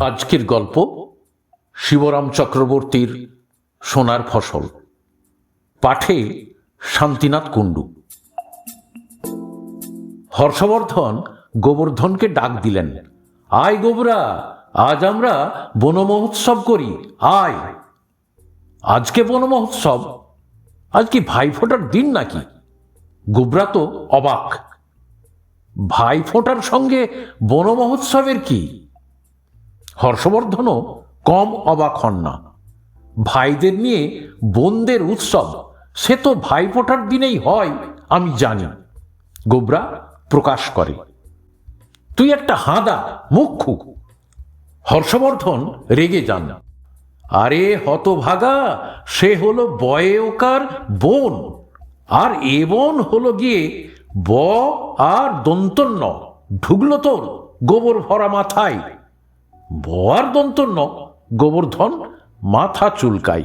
আজকের গল্প শিবরাম চক্রবর্তীর সোনার ফসল। পাঠে শান্তিনাথ কুণ্ডু। হর্ষবর্ধন গোবর্ধনকে ডাক দিলেন, আয় গোবরা, আজ আমরা বনমহোৎসব করি, আয়। আজকে বনমহোৎসব আজ কি ভাই ফোটার দিন নাকি? গোবরা তো অবাক। ভাই ফোটার সঙ্গে বনমহোৎসবের কি? হর্ষবর্ধনও কম অবাক হন না। ভাইদের নিয়ে বোনদের উৎসব, সে তো ভাইফোঁটার দিনেই হয়, আমি জানি। গোবরা প্রকাশ করে, তুই একটা হাঁদা মুখ্যু হর্ষবর্ধন রেগে যান। আরে হতভাগা, সে হলো বয়েওকার বোন, আর এ বোন হলো গিয়ে ব আর দন্তন্য, ঢুকলো তোর গোবর ভরা মাথায়। বয়ার দন্তন্য গোবর্ধন মাথা চুলকাই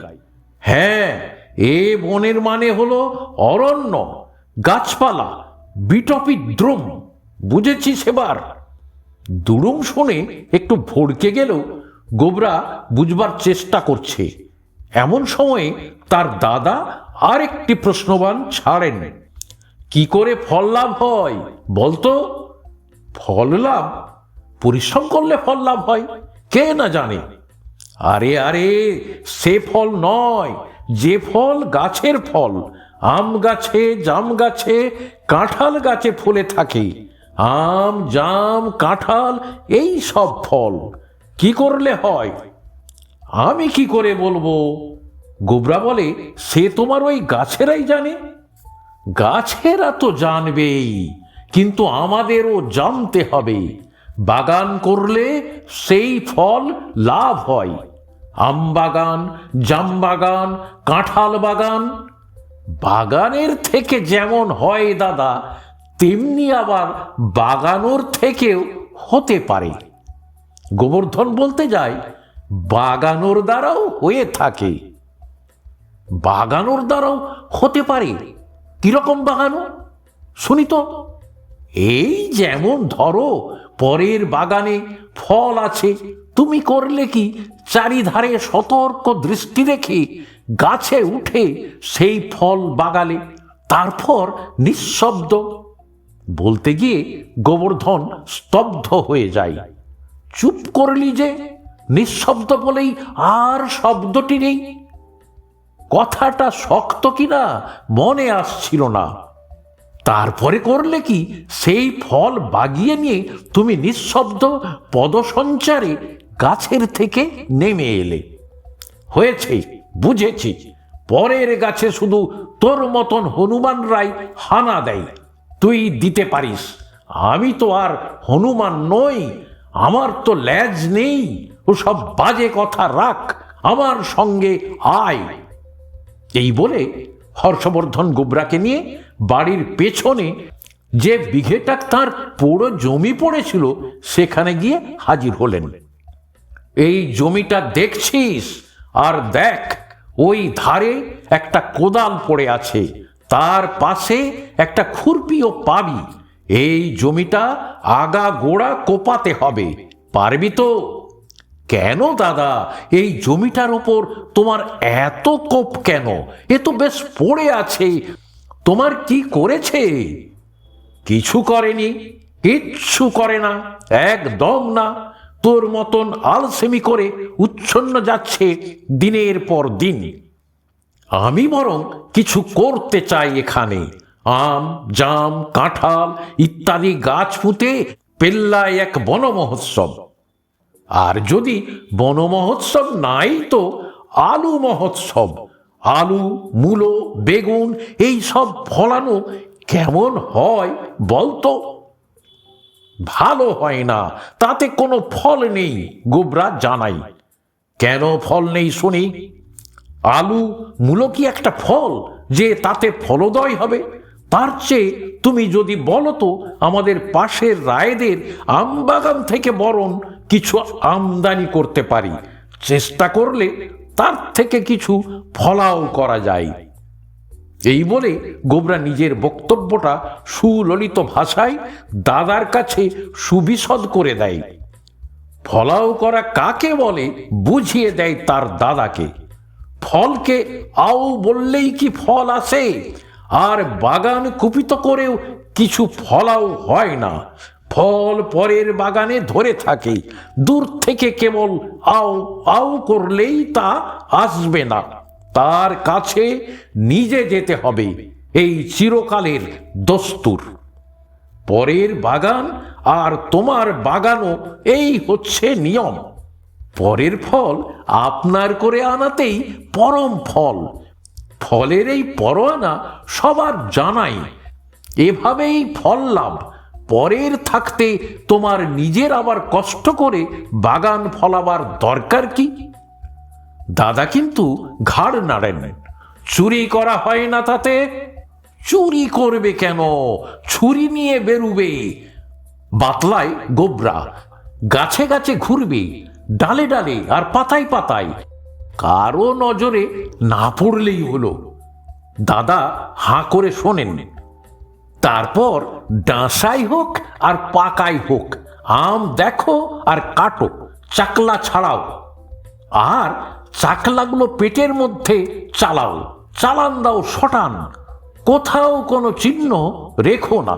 হ্যাঁ এ বনের মানে হলো অরণ্য, গাছপালা বিটপি দ্রুম বুঝেছি সেবার দুরুম শুনে একটু ভড়কে গেলেও গোবরা বুঝবার চেষ্টা করছে। এমন সময়ে তার দাদা আর একটি প্রশ্নবান ছাড়েন। কি করে ফল লাভ হয় বলতো? ফল লাভ পরিশ্রম করলে ফল লাভ হয়, কে না জানে? আরে আরে, সে ফল নয়, যে ফল গাছের ফল, আম গাছে, জাম গাছে, কাঁঠাল গাছে ফুলে থাকে, আম, জাম, কাঁঠাল, এই সব ফল, কি করলে হয়? আমি কি করে বলব? গোবরা বলে, সে তোমার ওই গাছেরাই জানে। গাছেরা তো জানবেই, কিন্তু আমাদেরও জানতে হবে। বাগান করলে সেই ফল লাভ হয়। আম বাগান, জাম বাগান, কাঁঠাল বাগান। বাগানের থেকে যেমন হয় দাদা, তেমনি আবার বাগানোর থেকেও হতে পারে। গোবর্ধন বলতে যায়, বাগানোর দ্বারাও হয়ে থাকে। বাগানোর দ্বারাও হতে পারে। কীরকম বাগানো? শুনি তো। এই যেমন ধরো পরের বাগানে ফল আছে, তুমি করলে কি? চারিধারে সতর্ক দৃষ্টি রেখে গাছে উঠে সেই ফল বাগালে। তারপর নিঃশব্দ বলতে গিয়ে গোবর্ধন স্তব্ধ হয়ে যায়। চুপ করলি যে, নিঃশব্দ বলেই আর শব্দটি নেই। কথাটা শক্ত কিনা মনে আসছিল না। তারপরে করলে কি? সেই ফল বাগিয়ে নিয়ে তুমি নিঃশব্দ পদসঞ্চারে গাছের থেকে নেমে এলে। হয়েছে, বুঝেছি। পরের গাছে শুধু তোর মতন হনুমান রায় হানা দেয়। তুই দিতে পারিস। আমি তো আর হনুমান নই, আমার তো ল্যাজ নেই। ও সব বাজে কথা রাখ, আমার সঙ্গে আয়। এই বলে হর্ষবর্ধন গোবরাকে নিয়ে বাড়ির পেছনে যে বিঘেটা তার পুরো জমি পড়েছিল, সেখানে গিয়ে হাজির হলেন। এই জমিটা দেখছিস? আর দেখ, ওই ধারে একটা কোদাল পড়ে আছে। তার পাশে একটা খুরপিও পাবি এই জমিটা আগা গোড়া কোপাতে হবে। পারবি তো? কেন দাদা? এই জমিটার ওপর তোমার এত কোপ কেন? এ তো বেশ পড়ে আছে। তোমার কি করেছে? কিছু করেনি, কিচ্ছু করে না, একদম না। তোর মতন আলসেমি করে উচ্ছন্ন যাচ্ছে দিনের পর দিন। আমি বরং কিছু করতে চাই এখানে। আম, জাম, কাঁঠাল ইত্যাদি গাছ পুঁতে পেল্লায় এক বন মহোৎসব আর যদি বনমহোৎসব নাই তো আলু মহোৎসব। আলু, মূলো, বেগুন, এই সব ফলানো কেমন হয় বলতো? ভালো হয় না, তাতে কোনো ফল নেই, গোবরা জানাই। কেন ফল নেই শুনি? আলু, মূলো কি একটা ফল যে তাতে ফলদয় হবে? তার চেয়ে তুমি যদি বলো তো আমাদের পাশের রায়দের আম বাগান থেকে বরং কিছু আমদানি করতে পারি। চেষ্টা করলে তার থেকে কিছু ফলাও করা যায়। এই বলে গোবরা নিজের বক্তব্যটা সুললিত ভাষায় দাদার কাছে সুবিশদ করে দেয়। ফলাও করা কাকে বলে বুঝিয়ে দেয় তার দাদাকে। ফলকে আও বললেই কি ফল আসে? আর বাগান কুপিত করেও কিছু ফলাও হয় না। ফল পরের বাগানে ধরে থাকে। দূর থেকে কেবল আও আও করলেই তা আসবে না। তার কাছে নিজে যেতে হবে। এই চিরকালের দস্তুর। পরের বাগান আর তোমার বাগানও এই হচ্ছে নিয়ম। পরের ফল আপনার করে আনাতেই পরম ফল। ফলের এই পরোয়ানা সবার জানাই। এভাবেই ফল লাভ। পরের থাকতে তোমার নিজের আবার কষ্ট করে বাগান ফলাবার দরকার কি? দাদা কিন্তু ঘাড় নাড়েন। চুরি করা হয় না তাতে। চুরি করবে কেন? ছুরি নিয়ে বেরুবে। বাতলায় গোবরা। গাছে গাছে ঘুরবে। ডালে ডালে আর পাতায় পাতায়। কারও নজরে না পড়লেই হলো। দাদা হাঁ করে শোনেন। তারপর ডাঁসাই হোক আর পাকাই হোক, আম দেখো আর কাটো, চাকলা ছাড়াও। আর চাকলাগুলো পেটের মধ্যে চালাও, চালান দাও শটান, কোথাও কোনো চিহ্ন রেখো না।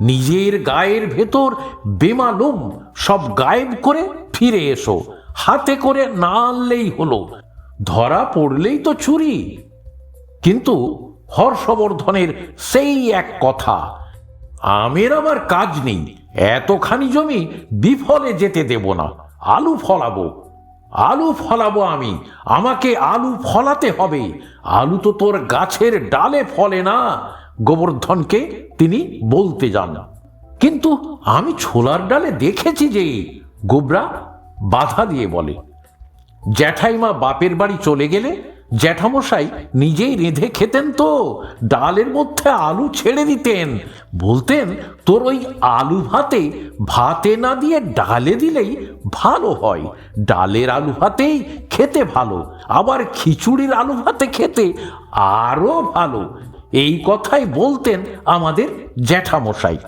নিজের গায়ের ভেতর বেমালুম সব গায়েব করে ফিরে এসো, হাতে করে না আনলেই হলো, ধরা পড়লেই তো চুরি। কিন্তু হর্ষবর্ধনের সেই এক কথা, আমের আমার কাজ নেই, এতখানি জমি বিফলে যেতে দেব না, আলু ফলাবো আলু ফলাবো আমি, আমাকে আলু ফলাতে হবে, আলু তো তোর গাছের ডালে ফলে না। গোবর্ধনকে তিনি বলতে যান, কিন্তু আমি ছোলার ডালে দেখেছি যে, গোবরা বাধা দিয়ে বলে, জ্যাঠাইমা বাপের বাড়ি চলে গেলে জ্যাঠামশাই নিজেই রেঁধে খেতেন তো, ডালের মধ্যে আলু ছেড়ে দিতেন। বলতেন, তোর ওই আলু ভাতে ভাতে না দিয়ে ডালে দিলেই ভালো হয়। ডালের আলু ভাতেই খেতে ভালো, আবার খিচুড়ির আলু ভাতে খেতে আরও ভালো। এই কথাই বলতেন আমাদের জ্যাঠামশাই।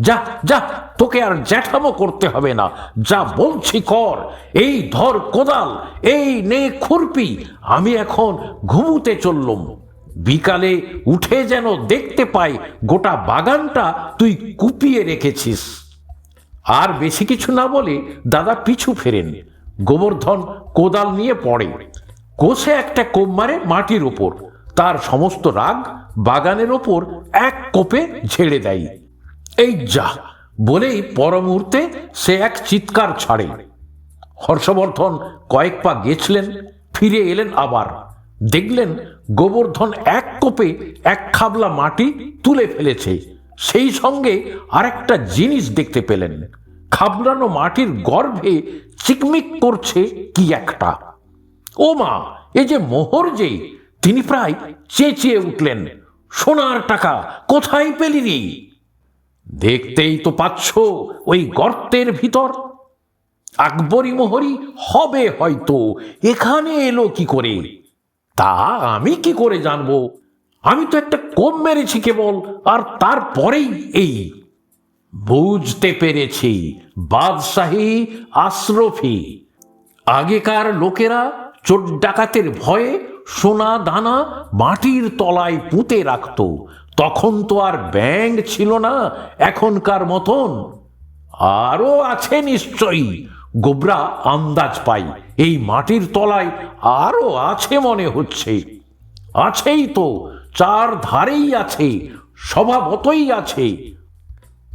যা যা, তোকে আর জ্যাঠামো করতে হবে না। যা বলছি কর। এই ধর কোদাল, এই নে খুরপি, আমি এখন ঘুমুতে চললুম। বিকালে উঠে যেন দেখতে পাই গোটা বাগানটা তুই কুপিয়ে রেখেছিস। আর বেশি কিছু না বলে দাদা পিছু ফেরেন। গোবর্ধন কোদাল নিয়ে পড়ে। কোষে একটা কোপ মারে মাটির ওপর। তার সমস্ত রাগ বাগানের ওপর এক কোপে ঝেড়ে দেয়। যা, বলেই পর মুহূর্তে সে এক চিৎকার ছাড়ে। হর্ষবর্ধন কয়েক পা গেছিলেন, ফিরে এলেন আবার। দেখলেন গোবর্ধন এক কোপে এক খাবলা মাটি তুলে ফেলেছে। সেই সঙ্গে আরেকটা জিনিস দেখতে পেলেন। খাবলানো মাটির গর্ভে চিকমিক করছে কি একটা। ও মা, এ যে মোহর যে, তিনি প্রায় চেঁচিয়ে উঠলেন। সোনার টাকা কোথায় পেলি রে? দেখতেই তো পাচ্ছ ওই গর্তের ভিতর। আকবরী মোহরি হবে হয়তো, এখানে এলো কি করে? তা আমি কি করে জানব? আমি তো একটা কম মেরেছি কেবল, আর তারপরেই এই। বুঝতে পেরেছি, বাদশাহী আশরফি। আগেকার লোকেরা চোর ডাকাতের ভয়ে সোনা দানা মাটির তলায় পুঁতে রাখত তখন তো আর ব্যাংক ছিল না, এখনকার মতন। আরও আছে নিশ্চয়ই, গোবরা আন্দাজ পাই। এই মাটির তলায় আরও আছে মনে হচ্ছে। আছেই তো চার ধারেই আছে, স্বভাবতই আছে।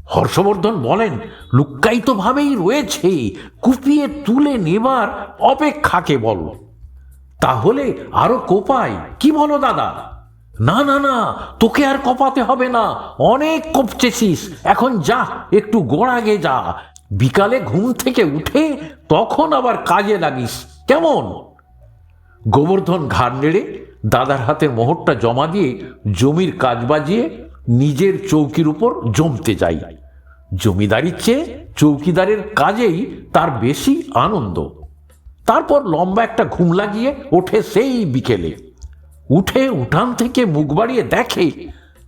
হর্ষবর্ধন বলেন লুক্কায়িত ভাবেই রয়েছে, কুপিয়ে তুলে নেবার অপেক্ষা কেবল তাহলে আরও কোপায়, কি বলো দাদা? না না না, তোকে আর কপাতে হবে না। অনেক কপচেছিস। এখন যা, একটু গোড়াগে যা। বিকালে ঘুম থেকে উঠে তখন আবার কাজে লাগিস। কেমন? গোবর্ধন ঘাড় নেড়ে দাদার হাতের মোহরটা জমা দিয়ে জমির কাজ বাজিয়ে নিজের চৌকির উপর জমতে যাই। জমিদারির চেয়ে চৌকিদারের কাজেই তার বেশি আনন্দ। তারপর লম্বা একটা ঘুম লাগিয়ে ওঠে সেই বিকেলে। উঠে উঠান থেকে মুখ বাড়িয়ে দেখে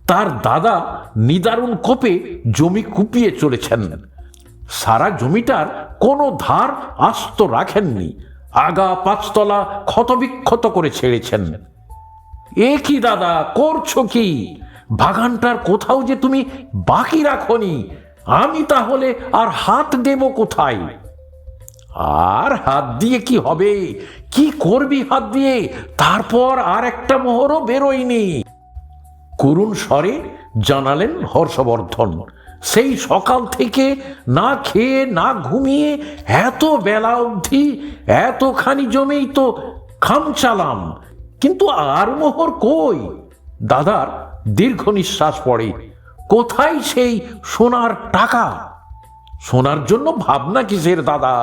তার দাদা নিদারুণ কোপে জমি কুপিয়ে চলেছেন। সারা জমিটার কোনো ধার আস্ত রাখেননি। আগা পাঁচতলা ক্ষতবিক্ষত করে ছেড়েছেন। এ কি দাদা, করছ কি? বাগানটার কোথাও যে তুমি বাকি রাখনি। আমি তাহলে আর হাত দেব কোথায়? আর হাত দিয়ে কি হবে? কি করবি হাত দিয়ে? তারপর আর একটা মোহরও বেরোয়নি। করুণ স্বরে জানালেন হর্ষবর্ধন, সেই সকাল থেকে না খেয়ে, না ঘুমিয়ে এত বেলা অবধি এতখানি জমেই তো খামচালাম কিন্তু আর মোহর কই? দাদার দীর্ঘ নিঃশ্বাস পড়ে, কোথায় সেই সোনার টাকা? সোনার জন্য ভাবনা কিসের দাদা?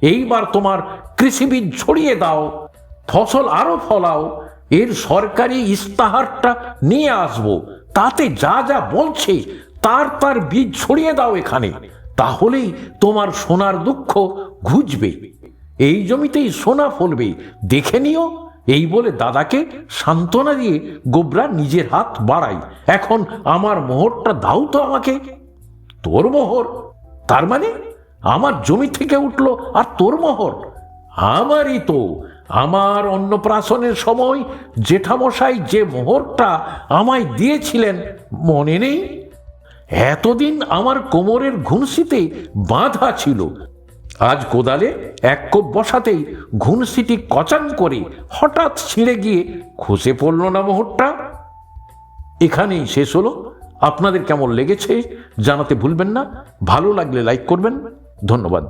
এইবার তোমার কৃষিবীজ ছড়িয়ে দাও, ফসল আরও ফলাও, এর সরকারি ইস্তাহারটা নিয়ে আসব। তাতে যা যা বলছে, তার তার বীজ ছড়িয়ে দাও এখানে। তাহলেই তোমার সোনার দুঃখ ঘুচবে। এই জমিতেই সোনা ফলবে। দেখে নিও, এই বলে দাদাকে সান্ত্বনা দিয়ে গোবরা নিজের হাত বাড়াই। এখন আমার মোহরটা দাও তো আমাকে। তোর মোহর, তার মানে? আমার জমি থেকে উঠল আর তোর মোহর। আমারই তো। আমার অন্নপ্রাশনের সময় জেঠামশাই যে মোহরটা আমায় দিয়েছিলেন, মনে নেই? এতদিন আমার কোমরের ঘুনসিতে বাঁধা ছিল। আজ কোদালে এক কোপ বসাতেই ঘুনসিটি কচান করে হঠাৎ ছিঁড়ে গিয়ে খসে পড়ল না মোহরটা? এখানেই শেষ হলো। আপনাদের কেমন লেগেছে জানাতে ভুলবেন না। ভালো লাগলে লাইক করবেন। ধন্যবাদ।